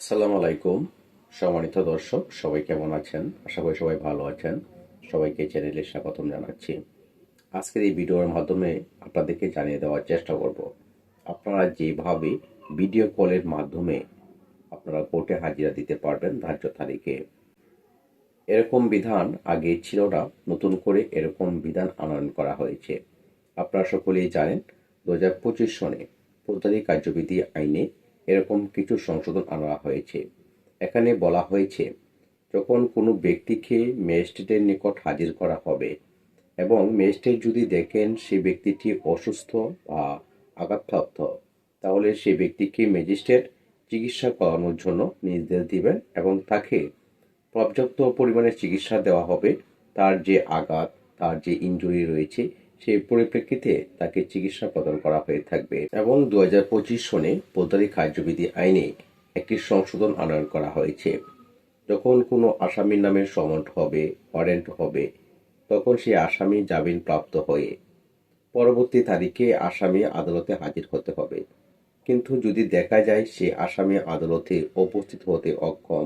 আসসালামু আলাইকুম, সম্মানিত দর্শক, সবাই কেমন আছেন? আশা করি সবাই ভালো আছেন। সবাইকে চ্যানেলে স্বাগতম জানাচ্ছি। আজকের এই ভিডিওর মাধ্যমে আপনাদেরকে জানিয়ে দেওয়ার চেষ্টা করব। আপনারা যেভাবে ভিডিও কলের মাধ্যমে আপনারা কোর্টে হাজিরা দিতে পারবেন ধার্য তারিখে, এরকম বিধান আগে ছিল না, নতুন করে এরকম বিধান আনয়ন করা হয়েছে। আপনারা সকলেই জানেন, দু হাজার পঁচিশ সনে ফৌজদারি কার্যবিধি আইনে এরকম কিছু সংশোধন আনা হয়েছে। এখানে বলা হয়েছে, যখন কোনো ব্যক্তিকে ম্যাজিস্ট্রেটের নিকট হাজির করা হবে এবং ম্যাজিস্ট্রেট যদি দেখেন সে ব্যক্তিটি অসুস্থ বা আঘাতপ্রাপ্ত, তাহলে সে ব্যক্তিকে ম্যাজিস্ট্রেট চিকিৎসা করানোর জন্য নির্দেশ দিবেন এবং তাকে পর্যাপ্ত পরিমাণে চিকিৎসা দেওয়া হবে। তার যে আঘাত, তার যে ইনজুরি রয়েছে সেই পরিপ্রেক্ষিতে তাকে চিকিৎসা প্রদান করা হয়ে থাকবে এবং দু হাজার পঁচিশ সনে ফৌজদারি কার্যবিধি আইনে একটি সংশোধন আনয়ন করা হয়েছে। যখন কোনো আসামির নামে সমন্ট হবে, ওয়ারেন্ট হবে, তখন সেই আসামি জামিন প্রাপ্ত হয়ে পরবর্তী তারিখে আসামি আদালতে হাজির হতে হবে। কিন্তু যদি দেখা যায় সে আসামি আদালতে উপস্থিত হতে অক্ষম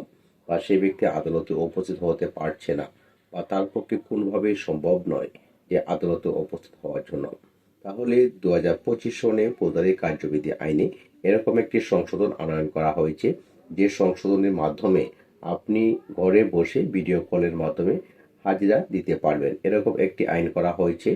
বা সে ব্যক্তি আদালতে উপস্থিত হতে পারছে না বা তার পক্ষে কোনোভাবেই সম্ভব নয় যে আদালতে উপস্থিত হওয়ার জন্য। তাহলে দু হাজার পঁচিশ সনে ফৌজদারি কার্যবিধি আইনে এরকম একটি সংশোধন আনয়ন করা হয়েছে। যে সংশোধনের মাধ্যমে আপনি ঘরে বসে ভিডিও কলের মাধ্যমে হাজিরা দিতে পারবেন। এরকম একটি আইন করা হয়েছে।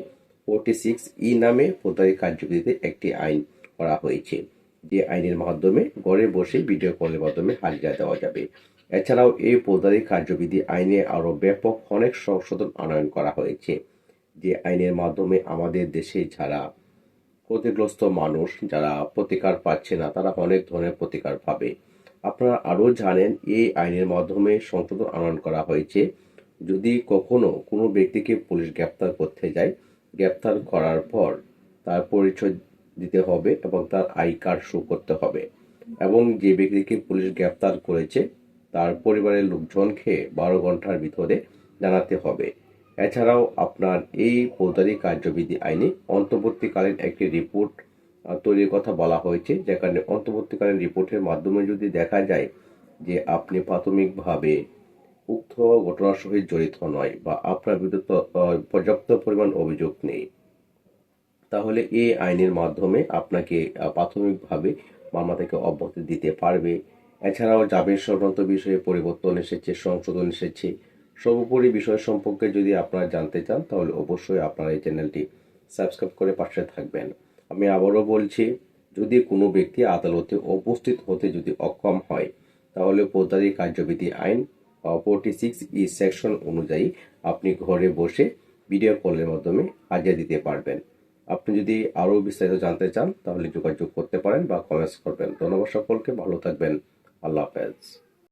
ফোরটি সিক্স ই নামে ফৌজদারি কার্যবিধিতে একটি আইন করা হয়েছে। যে আইনের মাধ্যমে ঘরে বসে ভিডিও কলের মাধ্যমে হাজিরা দেওয়া যাবে। এছাড়াও এই ফৌজদারি কার্যবিধি আইনে আরও ব্যাপক অনেক সংশোধন আনয়ন করা হয়েছে। যে আইনের মাধ্যমে আমাদের দেশে যারা ক্ষতিগ্রস্ত মানুষ, যারা প্রতিকার পাচ্ছে না, তারা অনেক ধরনের প্রতিকার পাবে। আপনারা আরও জানেন, এই আইনের মাধ্যমে সংশোধন আনয়ন করা হয়েছে। যদি কখনো কোনো ব্যক্তিকে পুলিশ গ্রেপ্তার করতে যায়, গ্রেপ্তার করার পর তার পরিচয় দিতে হবে এবং তার আই কার্ড শো করতে হবে। এবং যে ব্যক্তিকে পুলিশ গ্রেপ্তার করেছে, তার পরিবারের লোকজনকে বারো ঘণ্টার ভিতরে জানাতে হবে। এছাড়াও আপনার এই ফৌজদারি কার্যবিধি আইনে অন্তর্বর্তীকালীন একটি রিপোর্ট তৈরির কথা বলা হয়েছে যেখানে অন্তর্বর্তীকালীন রিপোর্টের মাধ্যমে যদি দেখা যায় যে আপনি প্রাথমিকভাবে উক্ত ঘটনার সহিত জড়িত নয় বা আপনার বিরুদ্ধে পর্যাপ্ত পরিমাণ অভিযোগ নেই, তাহলে এই আইনের মাধ্যমে আপনাকে প্রাথমিকভাবে মামলা থেকে অব্যাহতি দিতে পারবে। এছাড়াও জামিন সংক্রান্ত বিষয়ে পরিবর্তন এসেছে, সংশোধন এসেছে সর্বোপরি বিষয় সম্পর্কে যদি আপনারা জানতে চান, তাহলে অবশ্যই আপনারা এই চ্যানেলটি সাবস্ক্রাইব করে পাশে থাকবেন। আমি আবারও বলছি, যদি কোনো ব্যক্তি আদালতে উপস্থিত হতে যদি অক্ষম হয়, তাহলে ফৌজদারি কার্যবিধি আইন ফোরটি সিক্স ই সেকশন অনুযায়ী আপনি ঘরে বসে ভিডিও কলের মাধ্যমে হাজিরা দিতে পারবেন। আপনি যদি আরও বিস্তারিত জানতে চান, তাহলে যোগাযোগ করতে পারেন বা কমেন্টস করবেন। ধন্যবাদ সকলকে, ভালো থাকবেন। আল্লাহ হাফেজ।